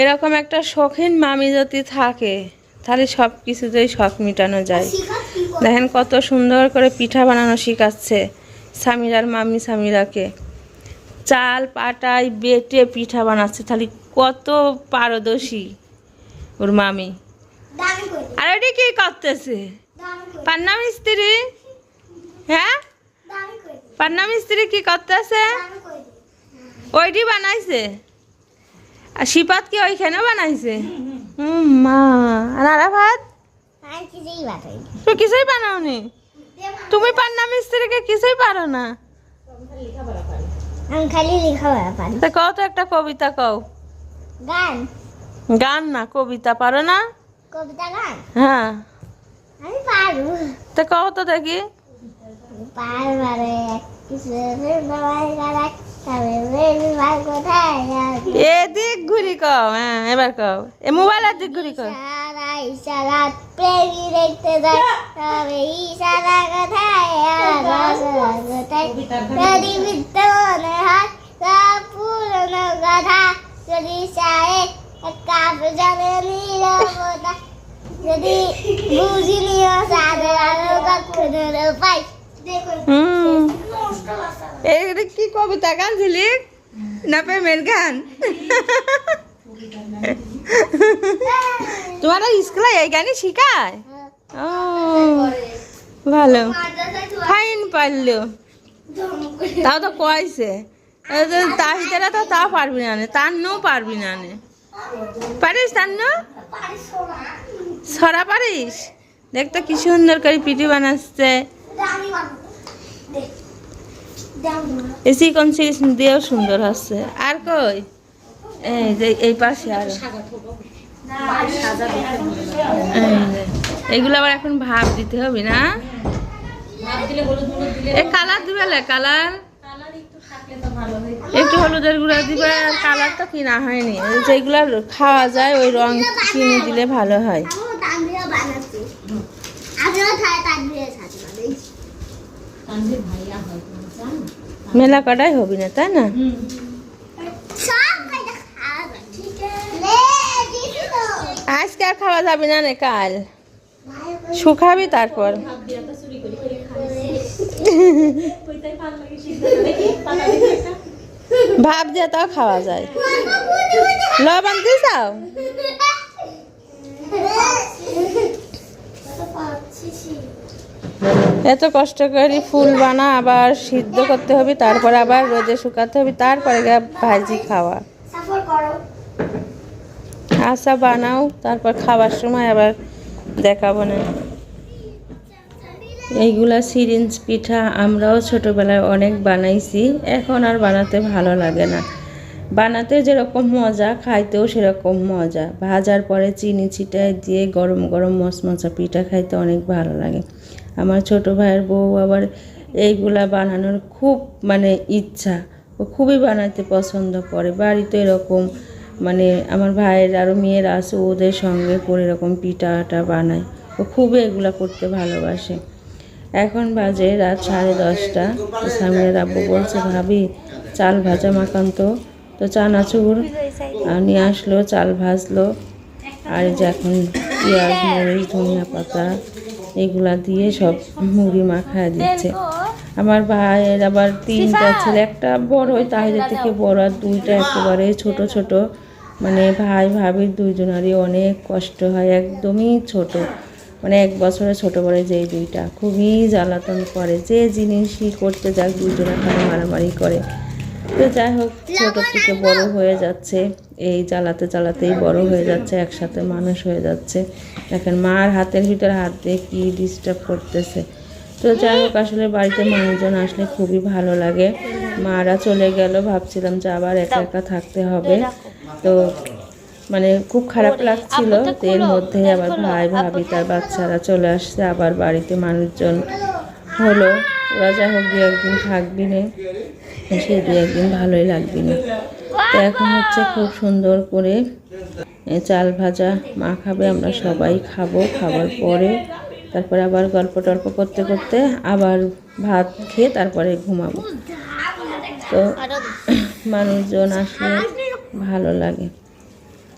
এরকম একটা শখিন মামি যদি থাকে, তাহলে সব কিছুতেই শখ মেটানো যায়। দেখেন কত সুন্দর করে পিঠা বানানো শিখাচ্ছে সামিরার মামি সামিরাকে। চাল পাটায় বেটে পিঠা বানাচ্ছে, তাহলে কত পারদর্শী ওর মামি। আর ওটি কি করতেছে? পান্না মিস্ত্রি? হ্যাঁ? পান্না মিস্ত্রি কি করতেছে? ওইটি বানাইছে? আর শিপাত কি ওইখানে বানাইছে? মা আর কিছুই বানাই তুমি কিছুই বানাওনি? তুমি পান্না মিস্ত্রিকে কিছুই পারো না? আমি খালি লেখা পারি। তা কও তো একটা কবিতা কও। গান। গান না কবিতা পারো না? কবিতা গান? হ্যাঁ। আমি পারব। তা কও তো দেখি। বারবারে কিছু এদিক ঘুরি কও হ্যাঁ এবার কও। এ মোবাইলের দিক ঘুরি কও। সারা ইশারা প্রেমী দেখতে যায়। তবে ইশারা কোথায়? আর রসরা কোথায় যদি বিদ্য মনে হয় সব পুরনো কথা। যদি চায় কাপ জানে নীরবতা যদি বুঝিনিও সাদে আলো কখনো পাই এটা কি কবিতা? গান ছিলি না প্রেমের গান? তোমার স্কুলে এই গানই শিখায়? ও, ভালো। ফাইন পারল। তাও তো কয়েছে? তাহিদারা তো তা পারবি না তার নো পারবি না পারিস তার নো? ছড়া পারিস? দেখ তো কি সুন্দর করে পিঠি বানাচ্ছে। এসি কনসিস দিয়েও সুন্দর হচ্ছে আর কই? এই যে এই পাশে আর। এগুলো আবার এখন ভাব দিতে হবে না? এ কালার দিবে কালার? একটু হলুদের গুঁড়া দিবে, আর কালার তো কিনা হয়নি। এই যেগুলো খাওয়া যায়, ওই রং কিনে দিলে ভালো হয়। মেলা কটাই হবি না তাই না? আজকে আর খাওয়া যাবে না রে কাল। শুকাবি তারপর। ভাব দিয়ে তাও খাওয়া যায়। লবণ দিয়ে যাও এত কষ্ট করে ফুল বানা, আবার সিদ্ধ করতে হবে, তারপর আবার রোদে শুকাতে হবে, তারপরে ভাজি খাওয়া। আশা বানাও, তারপর খাবার সময় আবার দেখাবো না। এইগুলা সিরিঞ্জ পিঠা আমরাও ছোটোবেলায় অনেক বানাইছি, এখন আর বানাতে ভালো লাগে না। বানাতে যেরকম মজা, খাইতেও সেরকম মজা। ভাজার পরে চিনি ছিটায় দিয়ে গরম গরম মশমশা পিঠা খাইতে অনেক ভালো লাগে। আমার ছোট ভাইয়ের বউ আবার এইগুলা বানানোর খুব মানে ইচ্ছা। ও খুবই বানাতে পছন্দ করে। বাড়িতে এরকম মানে আমার ভাইয়ের আরও মেয়েরা আছে, ওদের সঙ্গে করে এরকম পিঠা আটা বানায়। ও খুবই এগুলা করতে ভালোবাসে। এখন বাজে রাত সাড়ে দশটা। স্বামীর আব্বু বলছে, ভাবি, চাল ভাজা মাখান তো। তো চানাচুর নিয়ে আসলো, চাল ভাজলো। আর যে এখন পেঁয়াজ, মরিচ, ধনিয়া পাতা এগুলা দিয়ে সব মুড়ি মাখায় দিচ্ছে। আমার ভাইয়ের আবার তিনটা ছেলে, একটা বড় তাহিদের থেকে বড় আর দুইটা একেবারে ছোট ছোট। মানে ভাই ভাবির দুইজনারই অনেক কষ্ট হয়, একদমই ছোট। মানে এক বছরে ছোট বড় যেই দুইটা। খুবই জ্বালাতন করে, যে জিনিসই করতে যাক, দুইজনে মারামারি করে। তো যাই হোক ছোট থেকে বড় হয়ে যাচ্ছে। এই জ্বালাতে জ্বালাতেই বড় হয়ে যাচ্ছে একসাথে মানুষ হয়ে যাচ্ছে। দেখেন মার হাতের ভিতরে হাত দিয়ে কি ডিস্টার্ব করতেছে। তো যাই হোক আসলে বাড়িতে মানুষজন আসলে খুবই ভালো লাগে। মারা চলে গেল ভাবছিলাম যে আবার একা একা থাকতে হবে। তো মানে খুব খারাপ লাগছিল এর মধ্যেই আবার ভাই ভাবি তার বাচ্চারা চলে আসছে আবার বাড়িতে মানুষজন হলো ওরা যাই হোক দু একদিন থাকবি না সে দু একদিন ভালোই লাগবে না। তো এখন হচ্ছে খুব সুন্দর করে চাল ভাজা মা খাবে আমরা সবাই খাব খাবার পরে তারপরে আবার গল্প টল্প করতে করতে আবার ভাত খেয়ে তারপরে ঘুমাবো। তো মানুষজন আসলে ভালো লাগে।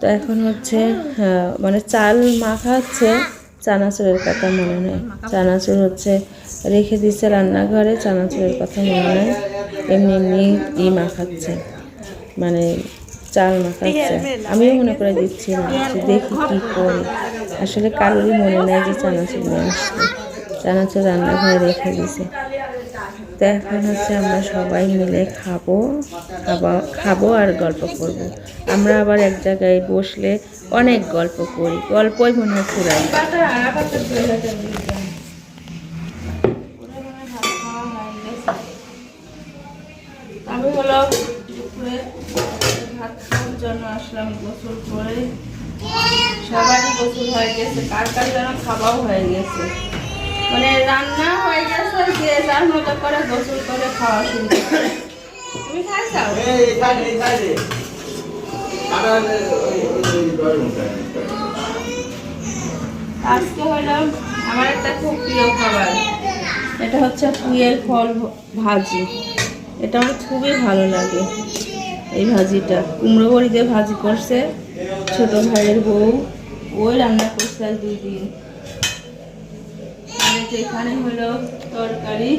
তো এখন হচ্ছে হ্যাঁ, মানে চাল মাখা হচ্ছে চানাচুরের কথা মনে নেই। চানাচুর হচ্ছে, রেখে দিচ্ছে রান্নাঘরে, চানাচুরের কথা মনে নেই। এমনি এমনি ই মাখাচ্ছে মানে চাল মাখাচ্ছে। আমিও মনে করে দিচ্ছি, না দেখি কী করে। আসলে কারোরই মনে নেই যে চানাচুর নিয়ে আসছে। চানাচুর রান্নাঘরে রেখে দিছে। তো এখন হচ্ছে আমরা সবাই মিলে খাব খাব আর গল্প করব। আমরা আবার এক জায়গায় বসলে অনেক গল্প করি, গল্পই মনে ফুরাই আমি হলো ভাত খাওয়ার জন্য আসলাম গোসল করে। সবারই গোসল হয়ে গেছে, কার কার যেন খাওয়াও হয়ে গেছে। মানে রান্না হয়ে গেছে যে যার মতো করে গোসল করে খাওয়া শুরু করে তুমি খাই ওই আজকে হলো আমার একটা খুব প্রিয় খাবার। এটা হচ্ছে পুয়ের ফল ভাজি। এটা আমার খুবই ভালো লাগে এই ভাজিটা। কুমড়ো বড়ি দিয়ে ভাজি করছে ছোট ভাইয়ের বউ। ওই রান্না করছে দুই দিন। এখানে হলো তরকারি।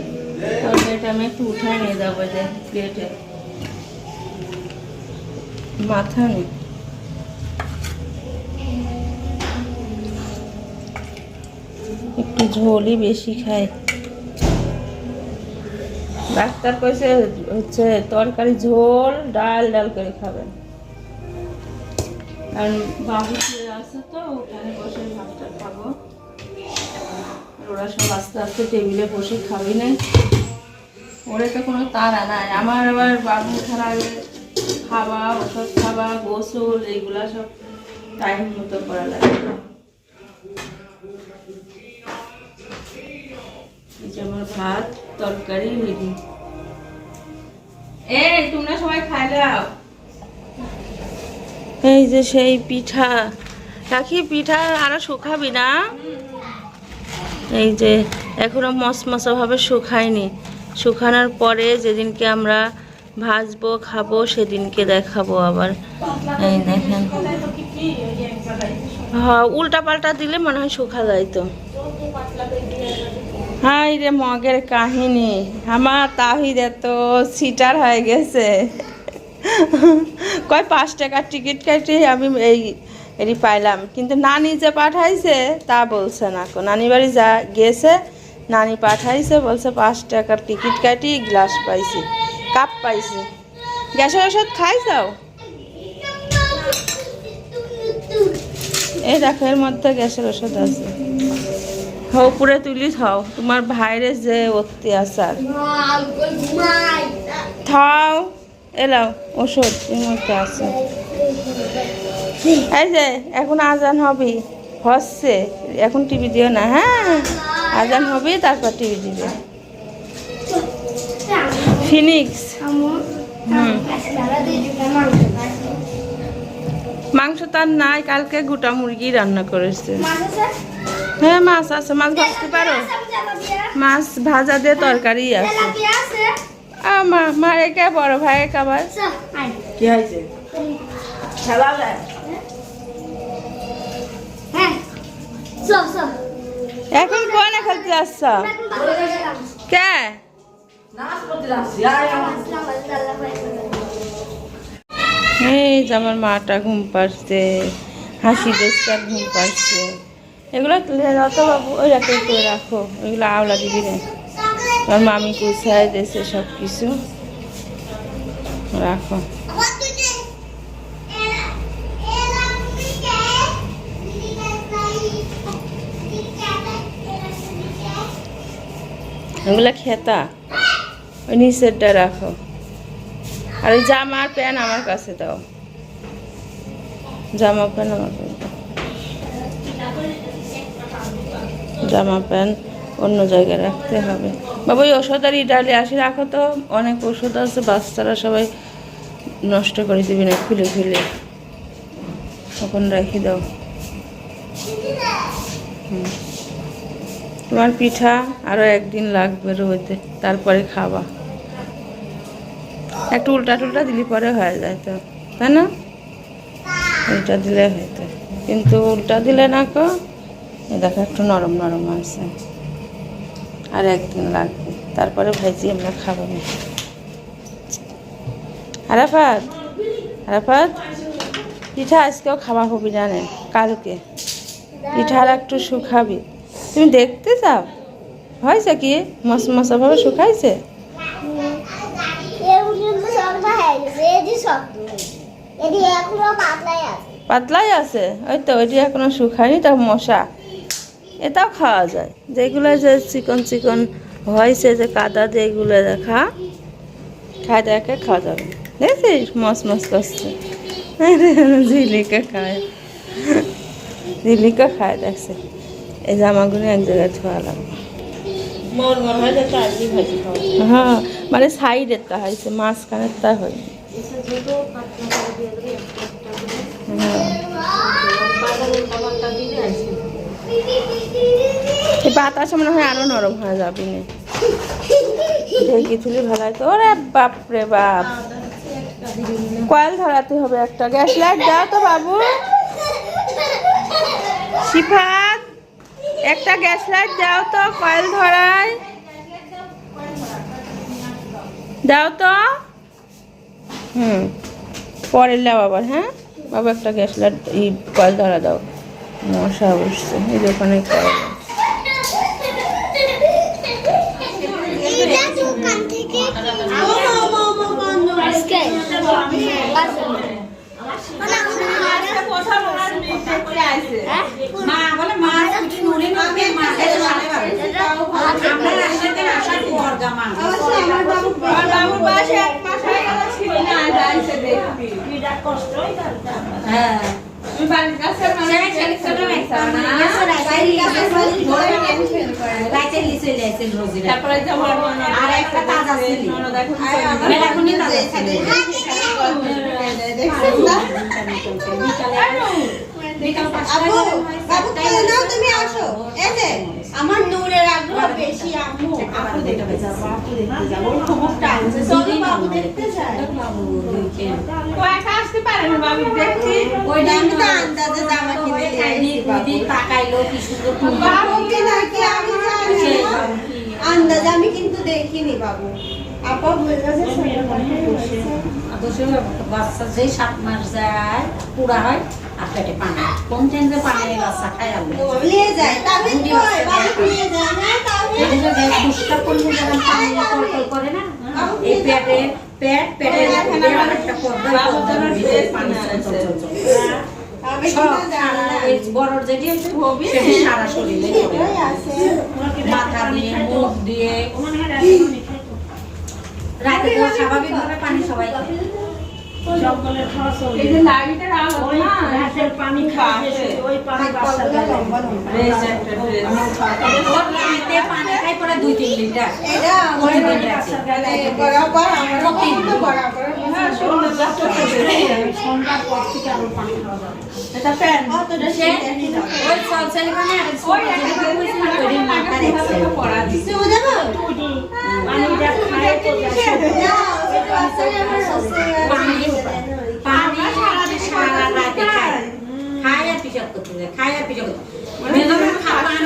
তরকারিটা আমি একটু উঠায় নিয়ে যাব যে প্লেটে মাথা নেই একটু ঝোলই বেশি খায়। ডাক্তার কইছে হচ্ছে তরকারি ঝোল, ডাল ডাল করে খাবেন। কারণ বাবু আছে তো, ওখানে বসে ভাতটা খাব। ওরা সব আস্তে আস্তে টেবিলে বসে খাবি না। ওরে তো কোনো তাড়া নাই। আমার আবার বাবু আগে খাওয়া ওষুধ খাওয়া গোসল এইগুলা সব টাইম মতো করা লাগে। আমার ভাত তরকারি রেডি এই তোমরা সবাই খাই দাও। এই যে সেই পিঠা। রাখি পিঠা আরও শুকাবি না? এই যে এখনও মসমসা ভাবে শুকায়নি। শুকানোর পরে যেদিনকে আমরা ভাজবো, খাব, সেদিনকে দেখাবো আবার। এই দেখেন। হ্যাঁ উল্টা পাল্টা দিলে মনে হয় শুকা যায় তো। হাই রে মগের কাহিনী। আমার তাহিদে তো সিটার হয়ে গেছে। কয় পাঁচ টাকার টিকিট কাটি আমি এই এটি পাইলাম। কিন্তু নানি যে পাঠাইছে তা বলছে না নানি বাড়ি যা গেছে, নানি পাঠাইছে, বলছে পাঁচ টাকার টিকিট কাটি, গ্লাস পাইছি, কাপ পাইছি। গ্যাসের ওষুধ খাই যাও এই দেখো, এর মধ্যে গ্যাসের ওষুধ আছে। হও, পুরে তুলি থাও। তোমার ভাইরে যে অত্যাচার থাও এলাও ওষুধ এর মধ্যে আছে। এই যে, এখন আজান হবে হচ্ছে, এখন টিভি দিও না হ্যাঁ? আজান হবে তারপর টিভি দিবে। ফিনিক্স। মাংস তার নাই, কালকে গোটা মুরগি রান্না করেছে। হ্যাঁ মাছ আছে, মাছ ভাজতে পারো? মাছ ভাজা দিয়ে তরকারি আছে। মা মা একে বড় ভাই খাবার কি হয়েছে? এখন কোনে খেলতে যাচ্ছ? কে? এই যে আমার মাটা ঘুম পাচ্ছে হাসি আর ঘুম পাচ্ছে এগুলো দাও বাবু, ওই রাখো করে রাখো। এগুলো আওলা দিবি রে। আমার মামি কুসায় দেশে সব কিছু রাখো। এগুলো খেতা ওই নিচেরটা রাখো। আর ওই জামা আর প্যান্ট আমার কাছে দাও। জামা প্যান্ট আমার কাছে। জামা প্যান্ট অন্য জায়গায় রাখতে হবে। বাবা, ওই ওষুধ আর ডালে আসি, রাখো তো। অনেক ওষুধ আছে, বাচ্চারা সবাই নষ্ট করে দিবি না, খুলে খুলে। তখন রাখি দাও। হুম। তোমার পিঠা আরও একদিন লাগবে রোদে, তারপরে খাওয়া একটু উল্টা টুল্টা দিলে পরে হয়ে যায় তো, তাই না? উল্টা দিলে হইতো কিন্তু উল্টা দিলে না কো দেখো একটু নরম নরম আছে। আর একদিন লাগবে, তারপরে ভাইজি আমরা খাব। না আরাফাত আরাফাত, পিঠা আজকেও খাওয়া হবি জানে কালকে। পিঠা আর একটু শুকাবি। তুমি দেখতে চাও? হয়েছে কি? মশ শুকাইছে শক্ত এটি এখনও পাতলাই আছে। ওই তো, ওইটি এখনও শুকায়নি তা মশা। এটাও খাওয়া যায়। যেগুলো যে চিকন চিকন হয়েছে, যে কাদা যেগুলো দেখা খাই দেখে খাওয়া যাবে। দেখছিস মস মস করছে। ঝিলিকা খায়। ঝিলিকা খায়, দেখছে। এই জামাগুলো এক জায়গায় ছোঁয়া লাগবে হ্যাঁ মানে সাইডের তা হয়েছে মাঝখানের তা হয়নি হ্যাঁ। এই মনে হয় আরও নরম হয়ে যাবে না। ঢেকে তুলি ভালো হয়তো ওরে বাপ রে বাপ। কয়েল ধরাতে হবে একটা। গ্যাস লাইট দাও তো বাবু। শিফাত একটা গ্যাস লাইট দাও তো কয়েল ধরায়। দাও তো। হুম পরে লাও আবার হ্যাঁ? বাবা একটা গ্যাস লাইট এই কয়েল ধরা দাও। মশা বসছে এই দোকানে কয়েল। থেকে আজকে মা বলে মা কিছু নুনি মাখে মা খেতে ভালো পাবে আমরা একসাথে আসার পর জামা আমার বাবুর পাশে এক মাস হয়ে গেল ছিল না যাইছে দেখবি হ্যাঁ তুমি বাড়ির কাছে মানে তারপরে যে আর একটা তাজা ছিল। মেলা এখনই তাজা ছিল। আমার নূরের আগ্রহ বেশি আম্মু আপু দেখতে আপু দেখতে বাবু দেখতে ও একা আসতে পারে না বাবু ওই আন্দাজে জামা কিনে তাকাইলো কি সুন্দর বাবু কি নাকি আমি জানি আমি কিন্তু দেখিনি বাবু। আপা বাচ্চা যেই সাত মাস যায় পুরা হয় আর পেটে পানি কোন পানি বাচ্চা খায় আলো নিয়ে যায়। তবে কি বাবু নিয়ে যায় না তবে পুষ্টা করলে যখন পানি কলকল করে না? এই পেটে পেট পেটের মধ্যে পর্দা ওই পর্দার ভিতরে পানি চল চল চল চল। তবে সব কিন্তু জানি না। এই বড়র যেটি আছে সেটি সারা শরীরে করে। মাথা দিয়ে মুখ দিয়ে রাতে তো স্বাভাবিকভাবে পানি সবাই খায়। এই যে লাইটের আলো না রাতের পানি খাচ্ছে ওই কলগুলো লম্বা লম্বা। ড্রেস একটা ড্রেস ওর রাতে পানি খায় পরে দুই তিন লিটার। খায় আর পিসাব করতে যায় খায় আর পিসাব করতে। মেয়েদের খা- পানি